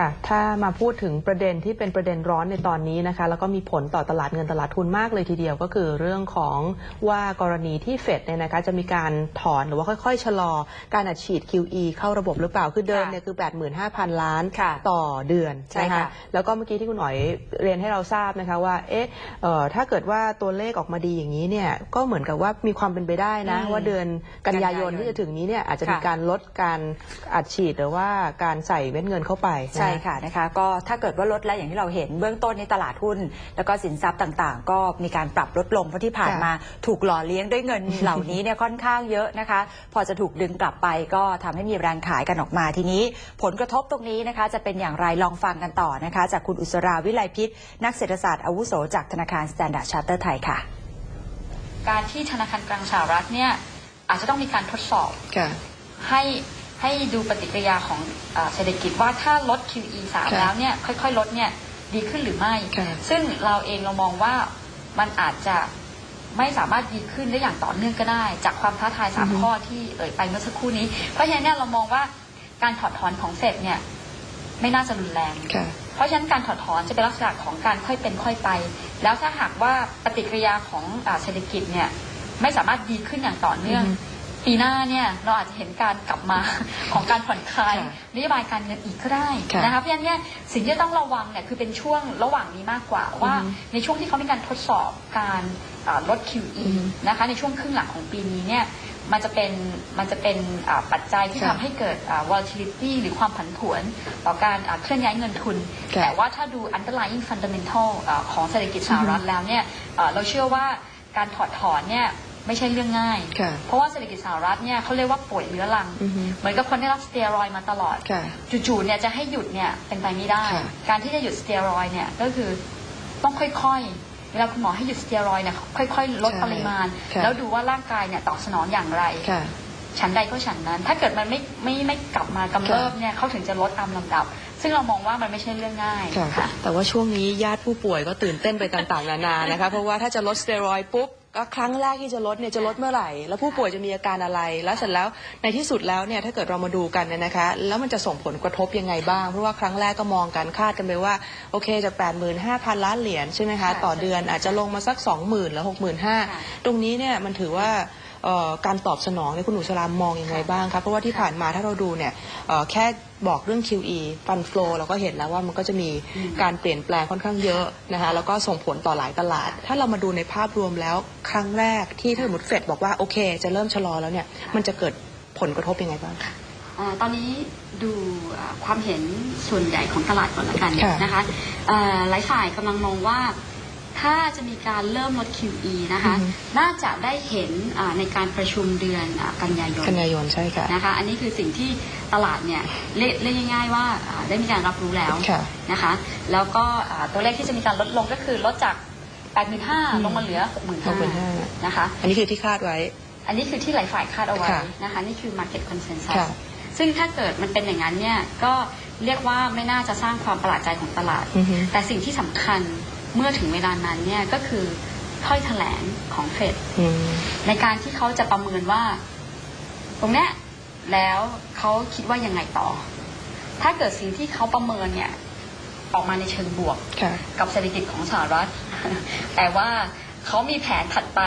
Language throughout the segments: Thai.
ค่ะ ถ้ามาพูดถึงประเด็นที่เป็นประเด็นร้อนในตอนนี้นะคะ แล้วก็มีผลต่อตลาดเงินตลาดทุนมากเลยทีเดียวก็คือเรื่องของว่ากรณีที่เฟดเนี่ยนะคะจะมีการถอนหรือว่าค่อยๆ ชะลอการอัดฉีด QE เข้าระบบหรือเปล่า คือเดิมเนี่ยคือ 85,000 ล้านค่ะต่อเดือนใช่นค่ะแล้วก็เมื่อกี้ที่คุณหน่อยเรียนให้เราทราบนะคะว่าเอ๊ะเอ่อถ้าเกิดว่าตัวเลขออกมาดีอย่างนี้เนี่ยก็เหมือนกับว่ามีความเป็นไปได้นะอืมว่าเดือนกันยายนกันยายนที่จะถึงนี้เนี่ยอาจจะมีค่ะการลดการอัดฉีดหรือว่าการใส่เม็ดเงินเข้าไปนใช่ค่ะนะคะก็ถ้าเกิดว่าลดแล้วอย่างที่เราเห็นเบื้องต้นในตลาดหุ้น แล้วก็สินทรัพย์ต่างๆ ก็มีการปรับลดลงเพราะที่ผ่านค่ะมาถูกหล่อเลี้ยงด้วยเงินเหล่านี้เนี่ยค่อนข้างเยอะนะคะ พอจะถูกดึงกลับไปก็ทำให้มีแรงขายกันออกมาทีนี้ ผลกระทบตรงนี้นะคะ จะเป็นอย่างไรลองฟังกันต่อนะคะ จากคุณอุสราวิไลพิษ นักเศรษฐศาสตร์อาวุโสจากธนาคาร Standard Charter ไทยค่ะ การที่ธนาคารกลางสหรัฐเนี่ยอาจจะต้องมีการทดสอบค่ะให้ ให้ดูปฏิกิริยาของเออเศรษฐกิจว่าถ้าลด QE 3ค่ะแล้วเนี่ยค่อยๆ ลดเนี่ยดีขึ้นหรือไม่ค่ะซึ่งเราเองเรามองว่ามันอาจจะไม่สามารถดีขึ้นได้อย่างต่อเนื่องก็ได้ จากความท้าทาย 3 ข้อที่เอ่ยไปเมื่อสักครู่นี้ เพราะฉะนั้นเนี่ยเรามองว่าการถอดถอนของเฟดเนี่ยไม่น่าจะรุนแรงค่ะเพราะฉะนั้นการถอดถอนจะเป็นลักษณะของการค่อยเป็นค่อยไป แล้วถ้าหากว่าปฏิกิริยาของอาเศรษฐกิจเนี่ยไม่สามารถดีขึ้นอย่างต่อเนื่องอือฮึ ปีหน้าเนี่ยเราอาจจะเห็นการกลับมาของการผ่อนคลายค่ะนโยบายการเงินอีกก็ได้ค่ะนะคะเพราะฉะนั้นเนี่ยสิ่งที่ต้องระวังเนี่ยคือเป็นช่วงระหว่างนี้มากกว่าว่า อือฮึในช่วงที่เขามีการทดสอบการอ่าลด QE อือฮึนะคะในช่วงครึ่งหลังของปีนี้เนี่ยมันจะเป็นมันจะเป็นอ่าปัจจัยที่ค่ะทำให้เกิดอ่า volatility หรือความผันผวนต่อการอ่าเคลื่อนย้ายเงินทุน ค่ะ แต่ว่าถ้าดู underlying fundamental อ่าของเศรษฐกิจสหรัฐแล้วเนี่ยเอ่อเราเชื่อว่าการถอดถอนเนี่ย ไม่ใช่เรื่องง่าย ค่ะ เพราะว่าเศรษฐกิจสหรัฐเนี่ยเขาเรียกว่าป่วยเรื้อรัง อือฮึเหมือนกับคนได้รับสเตียรอยด์มาตลอด ค่ะจู่ๆเนี่ยจะให้หยุดเนี่ยเป็นไปไม่ได้ ค่ะ การที่จะหยุดสเตียรอยด์เนี่ยก็คือต้องค่อยๆเวลาคุณหมอให้หยุดสเตียรอยด์เนี่ยค่อย ๆ ลดใช่ปริมาณ ค่ะ แล้วดูว่าร่างกายเนี่ยตอบสนองอย่างไร ค่ะ ฉันใดก็ฉันนั้น ถ้าเกิดมันไม่ไม่ไม่กลับมากำเริบเนี่ยเขาถึงจะลดตามลำดับ ซึ่งเรามองว่ามันไม่ใช่เรื่องง่ายค่ะค่ะแต่ว่าช่วงนี้ญาติผู้ป่วยก็ตื่นเต้นไปต่างๆ นานานะคะ เพราะว่าถ้าจะลดสเตียรอยด์ปุ๊บ ก็ครั้งแรกที่จะลดเนี่ยจะลดเมื่อไหร่ แล้วผู้ป่วยจะมีอาการอะไร แล้วเสร็จแล้วในที่สุดแล้วเนี่ยถ้าเกิดเรามาดูกันเนี่ยนะคะ แล้วมันจะส่งผลกระทบยังไงบ้าง เพราะว่าครั้งแรกก็มองกันคาดกันไปว่าโอเคจาก 85,000 ล้านเหรียญใช่ไหมคะค่ะต่อเดือนอาจจะลงมาสัก 20,000หรือ65,000 ตรงนี้เนี่ยมันถือว่าเอ่อ การตอบสนองเนี่ยคุณหนูชลามมองยังไงบ้างครับเพราะว่าที่ผ่านมาถ้าเราดูเนี่ยเอ่อแค่บอกเรื่อง QE ฟันฟลอเราก็เห็นแล้วว่ามันก็จะมีการเปลี่ยนแปลงค่อนข้างเยอะนะคะแล้วก็ส่งผลต่อหลายตลาด ถ้าเรามาดูในภาพรวมแล้วครั้งแรกที่ถ้าสมมติเฟดบอกว่าโอเค จะเริ่มชะลอแล้วเนี่ยมันจะเกิดผลกระทบยังไงบ้างอ่าตอนนี้ดูอ่าความเห็นส่วนใหญ่ของตลาดก่อนละกันค่ะนะคะเอ่อหลายฝ่ายกำลังมองว่า ถ้าจะมีการเริ่มลด QE นะคะ อือฮึ น่าจะได้เห็นอ่าในการประชุมเดือนอ่ากันยายนกันยายนใช่ค่ะ นะคะ อันนี้คือสิ่งที่ตลาดเนี่ยเรียกเรียกง่ายๆว่าอ่าได้มีการรับรู้แล้ว ค่ะ นะคะ แล้วก็อ่าตัวเลขที่จะมีการลดลงก็คือลดจากอืม85,000ลงมาเหลือ 65,000 65,000 นะคะ อันนี้คือที่คาดไว้ อันนี้คือที่หลายฝ่ายคาดเอาไว้ค่ะนะคะ นี่คือ market consensus ค่ะซึ่งถ้าเกิดมันเป็นอย่างนั้นเนี่ย ก็เรียกว่าไม่น่าจะสร้างความประหลาดใจของตลาด อือฮึแต่สิ่งที่สำคัญ เมื่อถึงเวลานั้นเนี่ยก็คือถ้อยแถลงของเฟดอืมในการที่เขาจะประเมินว่า ตรงเนี้ยแล้วเขาคิดว่ายังไงต่อ ถ้าเกิดสิ่งที่เขาประเมินเนี่ยออกมาในเชิงบวกค่ะกับเศรษฐกิจของสหรัฐ แต่ว่าเขามีแผนถัดไป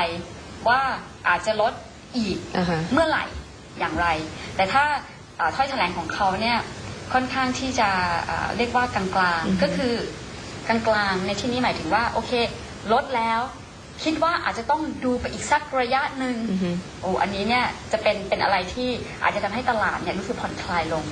ว่าอาจจะลดอีกอ่าฮะเมื่อไหร่อย่างไร แต่ถ้าอ่าถ้อยแถลงของเขาเนี่ยค่อนข้างที่จะอ่าเรียกว่ากลางอือฮึๆก็คือ กลางๆในที่นี้หมายถึงว่าโอเค ลดแล้ว คิดว่าอาจจะต้องดูไปอีกสักระยะหนึ่งอือฮึโอ้อันนี้เนี่ยจะเป็นเป็นอะไรที่อาจจะทำให้ตลาดเนี่ยรู้สึกผ่อนคลายลง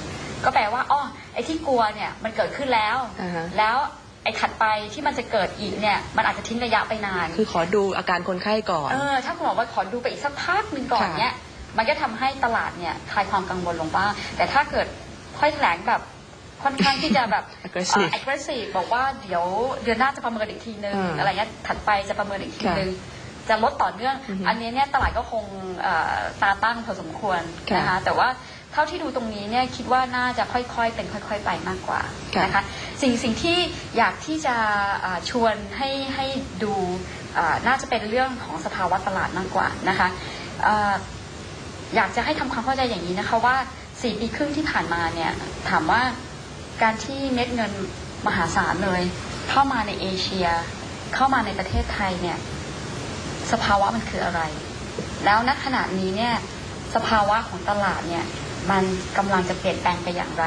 ก็แปลว่าอ้อไอ้ที่กลัวเนี่ยมันเกิดขึ้นแล้วอ่าฮะแล้วไอ้ถัดไปที่มันจะเกิดอีกเนี่ยมันอาจจะทิ้งระยะไปนาน คือขอดูอาการคนไข้ก่อนเออถ้าคุณบอกว่าขอดูไปอีกสักพักหนึ่งก่อนค่ะเนี่ยมันก็ทำให้ตลาดเนี่ยคลายความกังวลลงบ้างแต่ถ้าเกิดค่อยแถลงแบบ ค่อนข้างที่จะแบบ aggressive เอ่อ aggressive บอกว่าเดี๋ยวเดือนหน้าจะประเมินอีกทีนึงอืมอะไรเงี้ยถัดไปจะประเมินอีกทีค่ะนึงจะลดต่อเนื่อง อือฮึอันนี้เนี่ยตลาดก็คงเอ่อตาตั้งพอสมควรค่ะนะคะแต่ว่าเท่าที่ดูตรงนี้เนี่ยคิดว่าน่าจะค่อยๆเป็นค่อย ๆ ไปมากกว่าค่ะนะคะสิ่งสิ่งที่อยากที่จะอ่าชวนให้ให้ดูอ่าน่าจะเป็นเรื่องของสภาวะตลาดมากกว่านะคะอ่าอยากจะให้ทำความเข้าใจอย่างนี้นะคะว่า 4 ปีครึ่งที่ผ่านมาเนี่ยถามว่า การที่เม็ดเงินมหาศาลเลย เข้ามาในเอเชีย เข้ามาในประเทศไทยเนี่ยสภาวะมันคืออะไร แล้วณขณะนี้เนี่ยสภาวะของตลาดเนี่ยมันกำลังจะเปลี่ยนแปลงไปอย่างไร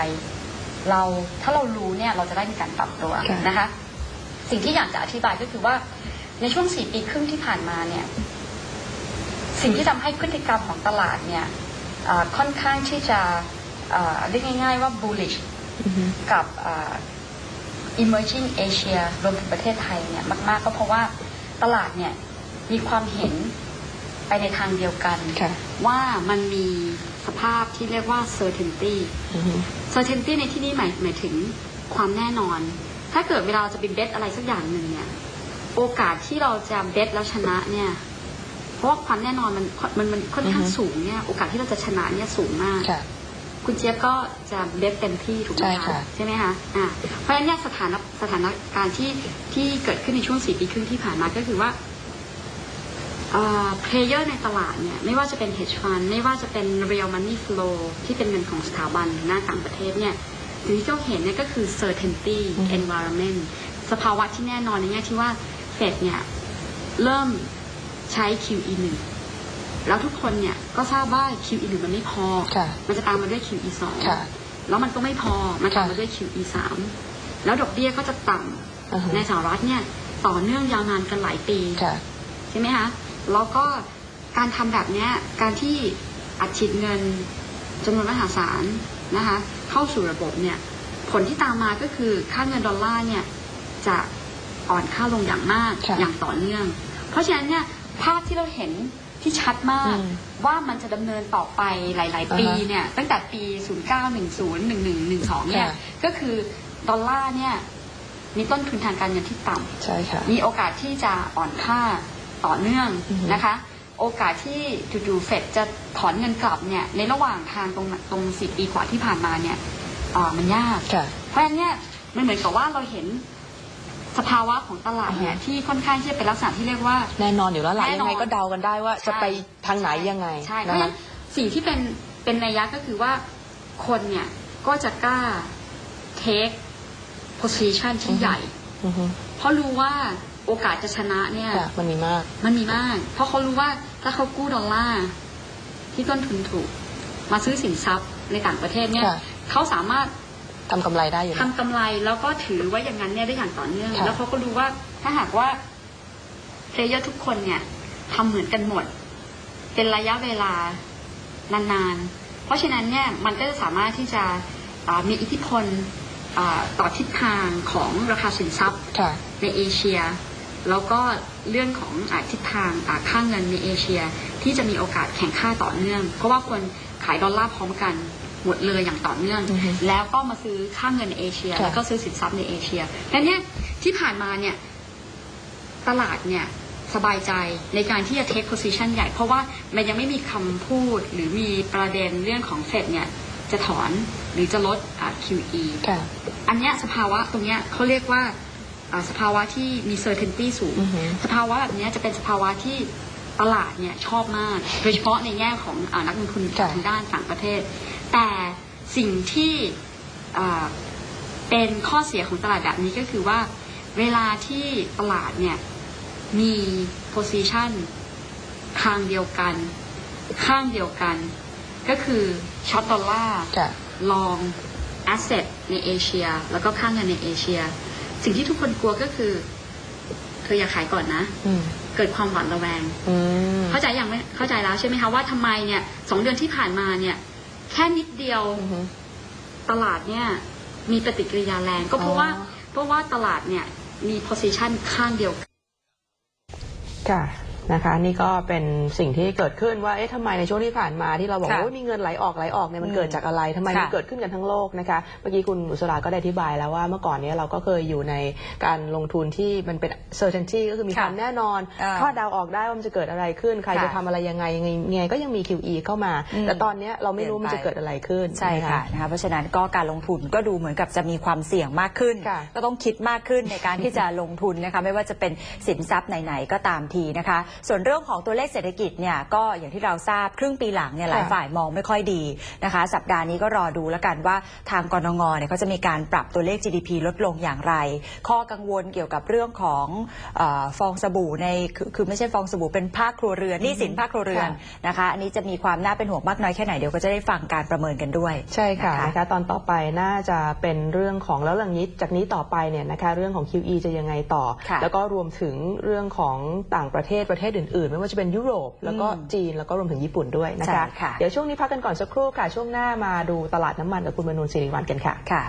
เราถ้าเรารู้เนี่ยเราจะได้มีการปรับตัวค่ะนะคะ สิ่งที่อยากจะอธิบายก็คือว่าในช่วงสี่ปีครึ่งที่ผ่านมาเนี่ย สิ่งที่ทำให้พฤติกรรมของตลาดเนี่ยเอ่อค่อนข้างที่จะเอ่อเรียกง่าย ๆ ว่า bullish อือฮึ กับเอ่อ emerging Asia รวมถึงประเทศไทยเนี่ยมาก ๆ ก็เพราะว่าตลาดเนี่ยมีความเห็นไปในทางเดียวกันค่ะว่ามันมีสภาพที่เรียกว่า certainty อือฮึ certainty ในที่นี้หมายหมายถึงความแน่นอน ถ้าเกิดเวลาเราจะไปเบสอะไรสักอย่างหนึ่งเนี่ยโอกาสที่เราจะเบสแล้วชนะเนี่ยเพราะว่าความแน่นอนมันมันมันค่อนข้างอือฮึสูงเนี่ยโอกาสที่เราจะชนะเนี่ยสูงมาก ค่ะคุณเจี๊ยบก็จะเบสเต็มที่ถูกไหมใช่คะค่ะ ใช่ไหมคะอ่าเพราะฉะนั้นเนี่ยสถานสถานการณ์ที่ที่เกิดขึ้นในช่วงสี่ปีครึ่งที่ผ่านมาก็คือว่าเพลเยอร์ในตลาดเนี่ยไม่ว่าจะเป็น hedge fund ไม่ว่าจะเป็น real money flow ที่เป็นเงินของสถาบันหน้าต่างประเทศเนี่ยสิ่งที่เราเห็นเนี่ยก็คือ certainty อือฮึ environment สภาวะที่แน่นอนในแง่ที่ว่าเฟดเนี่ยเริ่มใช้ QE หนึ่ง แล้วทุกคนเนี่ยก็ทราบว่า QE หนึ่งมันไม่พอ ค่ะ มันจะตามมาด้วย QE สองค่ะ แล้วมันก็ไม่พอ มันตามค่ะมาด้วย QE สามแล้วดอกเบี้ยก็จะต่อือฮึำในสหรัฐเนี่ยต่อเนื่องยาวนานกันหลายปี ค่ะ ใช่ไหมคะ แล้วก็การทำแบบเนี้ย การที่อัดฉีดเงินจำนวนมหาศาลนะคะ เข้าสู่ระบบเนี่ย ผลที่ตามมาก็คือค่าเงินดอลลาร์เนี่ย จะอ่อนค่าลงอย่างมากค่ะอย่างต่อเนื่อง เพราะฉะนั้นเนี่ยภาพที่เราเห็น ที่ชัดมากอืมว่ามันจะดำเนินต่อไปหลาย ๆ ปีอ่าฮะเนี่ยตั้งแต่ปี 0910 1112 เนี่ยค่ะ ก็คือดอลลาร์เนี่ยมีต้นทุนทางการเงินที่ต่ำ ใช่ค่ะ มีโอกาสที่จะอ่อนค่าต่อเนื่องอือฮึนะคะ โอกาสที่จู่ๆเฟดจะถอนเงินกลับเนี่ยในระหว่างทางตรงตรงสิปีกว่าที่ผ่านมาเนี่ยอ่ามันยาก ค่ะ เพราะฉะนั้นเนี่ยมันเหมือนกับว่าเราเห็น สภาวะของตลาดเนี่ยอือฮึที่ค่อนข้างที่จะเป็นลักษณะที่เรียกว่า แน่นอนอยู่แล้วล่ะแน่ยันอนงไงก็เดากันได้ว่าจะไปทางไหนยังไงใช่เพนะราะฉะคะนั้นสิ่งที่เป็นเป็นนัยยะก็คือว่าคนเนี่ยก็จะกล้า take position ที่ใหญ่อือฮึเพราะรู้ว่าโอกาสจะชนะเนี่ยค่ะมันมีมาก มันมีมาก เพราะเขารู้ว่าถ้าเขากู้ดอลลาร์ที่ต้นทุนถูก มาซื้อสินทรัพย์ในต่างประเทศเนี่ยค่ะเขาสามารถ ทำกำไรได้อยู่ทำนะ กำไรแล้วก็ถือไว้อย่างนั้นเนี่ยได้อย่างต่อเนื่อง ค่ะ แล้วเขาก็รู้ว่าถ้าหากว่าเพลเยอร์ทุกคนเนี่ยทำเหมือนกันหมด เป็นระยะเวลานานๆ เพราะฉะนั้นเนี่ยมันก็จะสามารถที่จะอ่ามีอิทธิพลอ่าต่อทิศทางของราคาสินทรัพย์ ค่ะ ในเอเชีย แล้วก็เรื่องของอาทิศทางอ่าค่างเงินในเอเชีย ที่จะมีโอกาสแข่งค่าต่อเนื่อง เพราะว่าคนขายดอลลาร์พร้อมกัน หมดเลยอย่างต่อเนื่องอือฮึแล้วก็มาซื้อค่างเงินในเอเชียค่ะแล้วก็ซื้อสินทรัพย์ในเอเชียดังนั้นเนี่ยที่ผ่านมาเนี่ยตลาดเนี่ยสบายใจในการที่จะ take position ใหญ่ เพราะว่ามันยังไม่มีคำพูดหรือมีประเด็นเรื่องของเฟดเนี่ยจะถอนหรือจะลดอ่า QE ค่ะอันเนี้ยสภาวะตรงเนี้ยเขาเรียกว่าอ่าสภาวะที่มี certainty สูงอือฮึสภาวะแบบเนี้ยจะเป็นสภาวะที่ ตลาดเนี่ยชอบมาก โดยเฉพาะในแง่ของอานักลงทุนค่ะทางด้านต่างประเทศ แต่สิ่งที่อ่าเป็นข้อเสียของตลาดแบบนี้ก็คือว่าเวลาที่ตลาดเนี่ยมี position ทางเดียวกัน ข้างเดียวกัน ก็คือช็อตดอลลาร์ค่ะลอง asset ในเอเชีย แล้วก็ค่างเงินในเอเชีย สิ่งที่ทุกคนกลัวก็คือ เธออย่าขายก่อนนะอืม เกิดความหวาดระแวงอืมเข้าใจยังไม่เข้าใจแล้วใช่ไหมคะว่าทำไมเนี่ยสองเดือนที่ผ่านมาเนี่ย แค่นิดเดียวอือฮึตลาดเนี่ย มีปฏิกิริยาแรงก็เพราะอ๋อว่า เพราะว่าตลาดเนี่ยมี position ข้างเดียวกันค่ะ นะคะนี่ก็เป็นสิ่งที่เกิดขึ้นว่าเอ๊ะทำไมในช่วงที่ผ่านมาที่เราบอกค่ะว่าโอ้ยมีเงินไหลออกไหลออกเนี่ยมันอืมเกิดจากอะไรทำไมมันค่ะเกิดขึ้นกันทั้งโลกนะคะเมื่อกี้คุณอุศราก็ได้อธิบายแล้วว่าเมื่อก่อนเนี้เราก็เคยอยู่ในการลงทุนที่มันเป็น certainty ก็คือมีค่ะความแน่นอนอ่าคาดเดาออกได้ว่ามันจะเกิดอะไรขึ้น ใครค่ะจะทำอะไรยังไงยังไงยังไงก็ยังมี QE เข้ามา อืมแต่ตอนเนี้ยเราไม่รู้มันจะเกิดอะไรขึ้นใช่น ค่ะนะคะเพราะฉะนั้นก็การลงทุนก็ดูเหมือนกับจะมีความเสี่ยงมากขึ้น ค่ะก็ต้องคิดมากขึ้นในการที่จะลงทุนนะคะไม่ว่าจะเป็นสินทรัพย์ไหนๆก็ตามทีนะคะส่วนเรื่องของตัวเลขเศรษฐกิจเนี่ยก็อย่างที่เราทราบครึ่งปีหลังเนี่ยหลายค่ะฝ่ายมองไม่ค่อยดีนะคะ สัปดาห์นี้ก็รอดูแล้วกันว่าทางกรงงเนี่ยเขาจะมีการปรับตัวเลข GDP ลดลงอย่างไร ข้อกังวลเกี่ยวกับเรื่องของเออฟองสบู่ในคือคือไม่ใช่ฟองสบู่เป็นภาคครัวเรือนหนี้สินภาคครัวเรือนค่ะนะคะ อันนี้จะมีความน่าเป็นห่วงมากน้อยแค่ไหนเดี๋ยวก็จะได้ฟังการประเมินกันด้วยใช่ค่ะนะคะนะคะตอนต่อไปน่าจะเป็นเรื่องของแล้วหลังนี้จากนี้ต่อไปเนี่ยนะคะเรื่องของ QE จะยังไงต่อค่ะแล้วก็รวมถึงเรื่องของต่างประเทศประเทศอื่นๆ ไม่ว่าจะเป็นยุโรป แล้วก็อืมจีนแล้วก็รวมถึงญี่ปุ่นด้วยนะใช่คะค่ะเดี๋ยวช่วงนี้พักกันก่อนสักครู่ค่ะ ช่วงหน้ามาดูตลาดน้ำมันกับคุณมนูนสิริวัลกันค่ะค่ะ